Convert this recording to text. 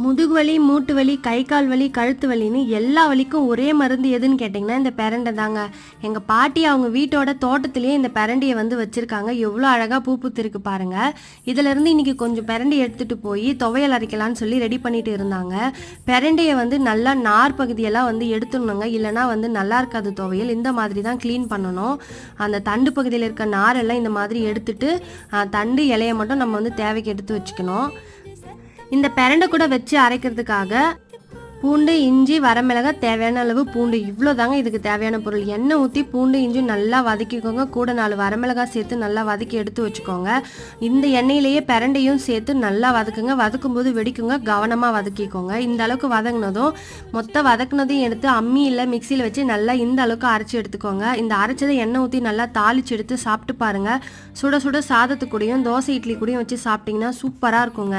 முதுகு வலி மூட்டு வலி கை கால் வலி கழுத்து வலின்னு எல்லா வலிக்கும் ஒரே மருந்து எதுன்னு கேட்டிங்கன்னா இந்த பெரண்டை தாங்க. எங்கள் பாட்டி அவங்க வீட்டோட தோட்டத்திலேயே இந்த பெரண்டியை வந்து வச்சுருக்காங்க. எவ்வளோ அழகாக பூ பூத்திருக்கு பாருங்க. இதிலேருந்து இன்றைக்கி கொஞ்சம் பெரண்டி எடுத்துகிட்டு போய் துவையல் அரைக்கலாம்னு சொல்லி ரெடி பண்ணிட்டு இருந்தாங்க. பெரண்டையை வந்து நல்லா நார் பகுதியெல்லாம் வந்து எடுத்துடணுங்க. இல்லைனா வந்து நல்லா இருக்காது துவையல். இந்த மாதிரி தான் க்ளீன் பண்ணணும். அந்த தண்டு பகுதியில் இருக்க நாரெல்லாம் இந்த மாதிரி எடுத்துட்டு தண்டு இலையை மட்டும் நம்ம வந்து தேவைக்கு எடுத்து வச்சுக்கணும். இந்த பிரண்டை கூட வச்சு அரைக்கிறதுக்காக பூண்டு இஞ்சி வரமிளகாய் தேவையான அளவு பூண்டு. இவ்வளோ தாங்க இதுக்கு தேவையான பொருள். எண்ணெய் ஊற்றி பூண்டு இஞ்சி நல்லா வதக்கிக்கோங்க. கூட நாலு வரமிளகாய் சேர்த்து நல்லா வதக்கி எடுத்து வச்சுக்கோங்க. இந்த எண்ணெயிலேயே பிரண்டையும் சேர்த்து நல்லா வதக்குங்க. வதக்கும்போது வெடிக்குங்க. கவனமாக வதக்கிக்கோங்க. இந்த அளவுக்கு வதங்கினதும் மொத்த வதக்குனதையும் எடுத்து அம்மியில் மிக்சியில் வச்சு நல்லா இந்த அளவுக்கு அரைச்சி எடுத்துக்கோங்க. இந்த அரைச்சதை எண்ணெய் ஊற்றி நல்லா தாளிச்சு எடுத்து சாப்பிட்டு பாருங்க. சுட சுட சாதத்துக்கூடையும் கூடயும் தோசை இட்லி கூடயும் வச்சு சாப்பிட்டிங்கன்னா சூப்பராக இருக்குங்க.